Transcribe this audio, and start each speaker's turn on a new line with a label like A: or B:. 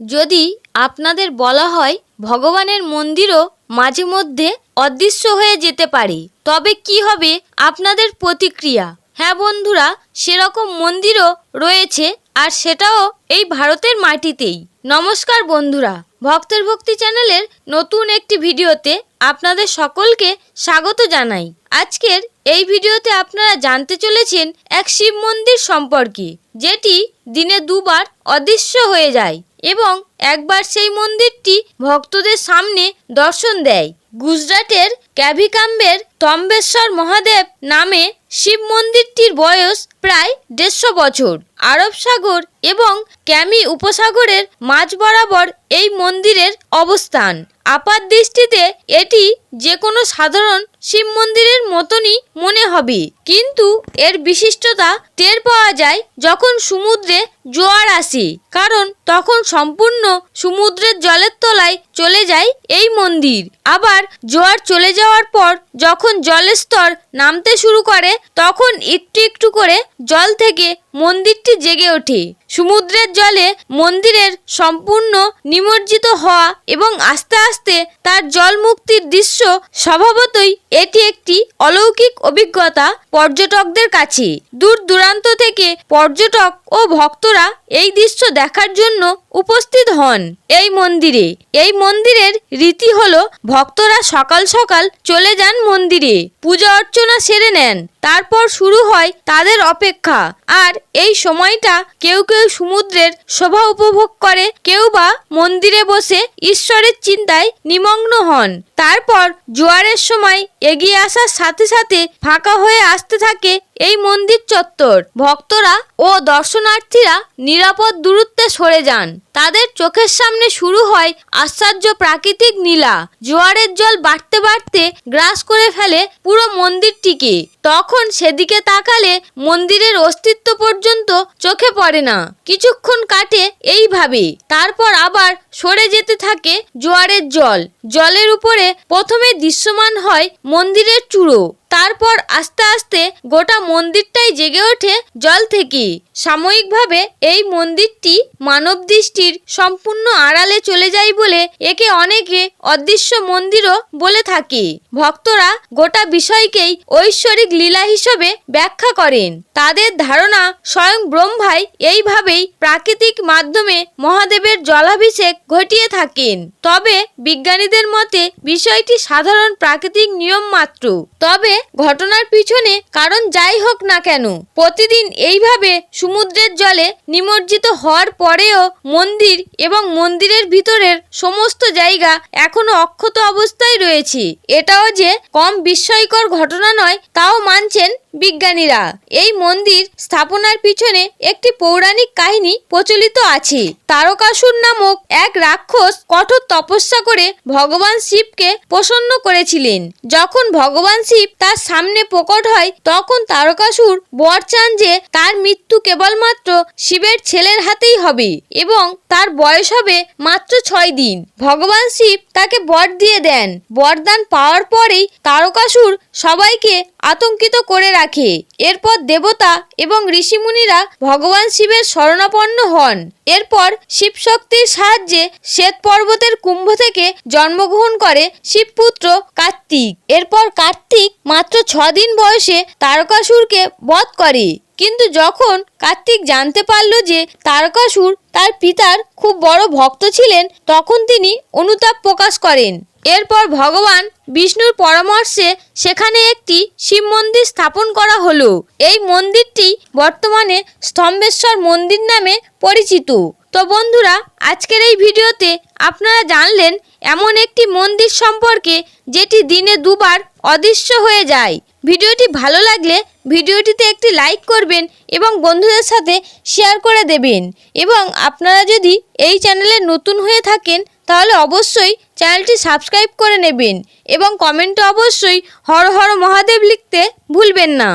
A: যদি আপনাদের বলা হয় ভগবানের মন্দিরও মাঝে মধ্যে অদৃশ্য হয়ে যেতে পারে, তবে কি হবে আপনাদের প্রতিক্রিয়া? হ্যাঁ বন্ধুরা, সেরকম মন্দিরও রয়েছে আর সেটাও এই ভারতের মাটিতেই। নমস্কার বন্ধুরা, ভক্তের ভক্তি চ্যানেলের নতুন একটি ভিডিওতে আপনাদের সকলকে স্বাগত জানাই। আজকের এই ভিডিওতে আপনারা জানতে চলেছেন এক শিব মন্দির সম্পর্কে, যেটি দিনে দুবার অদৃশ্য হয়ে যায়। এবং একবার সেই মন্দিরটি ভক্তদের সামনে দর্শন দেয়। গুজরাটের ক্যাভিকাম্বের তম্বেশ্বর মহাদেব নামে শিব মন্দিরটির বয়স প্রায় দেড়শো বছর। আরব সাগর এবং ক্যামি উপসাগরের মাঝ বরাবর এই মন্দিরের অবস্থান। আপাত দৃষ্টিতে এটি যে কোনো সাধারণ শিব মন্দিরের মতনই মনে হবে। কিন্তু এর বিশিষ্টতা টের পাওয়া যায় যখন সমুদ্রে জোয়ার আসে, কারণ তখন সম্পূর্ণ সমুদ্রের জলের তলায় চলে যায় এই মন্দির। আবার জোয়ার চলে যাওয়ার পর যখন জলের স্তর নামতে শুরু করে, তখন একটু একটু করে জল থেকে মন্দিরটি জেগে ওঠে। সমুদ্রের জলে মন্দিরের সম্পূর্ণ নিমজ্জিত হওয়া এবং আস্তে আস্তে তার জল মুক্তির দৃশ্য স্বভাবতই এটি একটি অলৌকিক অভিজ্ঞতা পর্যটকদের কাছে। দূর দূরান্ত থেকে পর্যটক ও ভক্তরা এই দৃশ্য দেখার জন্য উপস্থিত হন এই মন্দিরে। এই মন্দিরের রীতি হলো, ভক্তরা সকাল সকাল চলে যান মন্দিরে। পূজা অর্চনা সেরে নেন। তারপর শুরু হয় তাদের অপেক্ষা। আর এই সময়টা কেউ কেউ সমুদ্রের শোভা উপভোগ করে, কেউ বা মন্দিরে বসে ঈশ্বরের চিন্তায় নিমগ্ন হন। তারপর জোয়ারের সময় এগিয়ে আসার সাথে সাথে ফাঁকা হয়ে আসতে থাকে এই মন্দির চত্বর। ভক্তরা ও দর্শনার্থীরা নিরাপদ দূরত্বে সরে যান। তাদের চোখের সামনে শুরু হয় আশ্চর্য প্রাকৃতিক নীলা। জোয়ারের জল বাড়তে বাড়তে গ্রাস করে ফেলে পুরো মন্দিরটিকে। তখন সেদিকে তাকালে মন্দিরের অস্তিত্ব পর্যন্ত চোখে পড়ে না। কিছুক্ষণ কাটে এইভাবে। তারপর আবার সরে যেতে থাকে জোয়ারের জল। জলের উপরে প্রথমে দৃশ্যমান হয় মন্দিরের চূড়ো। তারপর আস্তে আস্তে গোটা মন্দিরটাই জেগে ওঠে জল থেকে সাময়িকভাবে এই মন্দিরটি মানব দৃষ্টির সম্পূর্ণ আড়ালে চলে যায় বলে একে অনেকে অদৃশ্য মন্দিরও বলে থাকে। ভক্তরা গোটা বিষয়কেই ঐশ্বরিক লীলা হিসেবে ব্যাখ্যা করেন। তাদের ধারণা স্বয়ং ব্রহ্মাই এইভাবেই প্রাকৃতিক মাধ্যমে মহাদেবের জলাভিষেক ঘটিয়ে থাকেন। তবে বিজ্ঞানীদের মতে বিষয়টি সাধারণ প্রাকৃতিক নিয়ম মাত্র। তবে ঘটনার পিছনে কারণ যাই হোক না কেন, প্রতিদিন এইভাবে সমুদ্রের জলে নিমজ্জিত হওয়ার পরেও মন্দির এবং মন্দিরের ভিতরের সমস্ত জায়গা এখনও অক্ষত অবস্থায় রয়েছে। এটাও যে কম বিস্ময়কর ঘটনা নয়, তাও মানছেন বিজ্ঞানীরা। এই মন্দির স্থাপনার পিছনে একটি পৌরাণিক কাহিনী প্রচলিত আছে। তারকাসুর নামক এক রাক্ষস কঠোর তপস্যা করে ভগবান শিবকে প্রসন্ন করেছিলেন। যখন ভগবান শিব তার সামনে প্রকট হয়, তখন তারকাসুর বর চান যে তার মৃত্যু কেবলমাত্র শিবের ছেলের হাতেই হবে এবং তার বয়স হবে মাত্র ছয় দিন। ভগবান শিব তাকে বর দিয়ে দেন। বরদান পাওয়ার পরেই তারকাসুর সবাইকে আতঙ্কিত করে রাখে। এরপর দেবতা এবং ঋষিমুনিরা ভগবান শিবের শরণাপন্ন হন। এরপর শিবশক্তির সাহায্যে শ্বেত পর্বতের কুম্ভ থেকে জন্মগ্রহণ করে শিবপুত্র কার্তিক। এরপর কার্তিক মাত্র ছ দিন বয়সে তারকাসুরকে বধ করে। কিন্তু যখন কার্তিক জানতে পারল যে তারকাসুর তার পিতার খুব বড় ভক্ত ছিলেন, তখন তিনি অনুতাপ প্রকাশ করেন। এরপর ভগবান বিষ্ণুর পরামর্শে সেখানে একটি শিব মন্দির স্থাপন করা হলো। এই মন্দিরটি বর্তমানে স্তম্ভেশ্বর মন্দির নামে পরিচিত। তো বন্ধুরা, আজকের এই ভিডিওতে আপনারা জানলেন, এমন একটি মন্দির সম্পর্কে যেটি দিনে দুবার অদৃশ্য হয়ে যায়। ভিডিওটি ভালো লাগলে ভিডিওটিতে একটি লাইক করবেন এবং বন্ধুদের সাথে শেয়ার করে দেবেন। এবং আপনারা যদি এই চ্যানেলে নতুন হয়ে থাকেন, তাহলে অবশ্যই চ্যানেলটি সাবস্ক্রাইব করে নেবেন এবং কমেন্টে অবশ্যই হর হর মহাদেব লিখতে ভুলবেন না।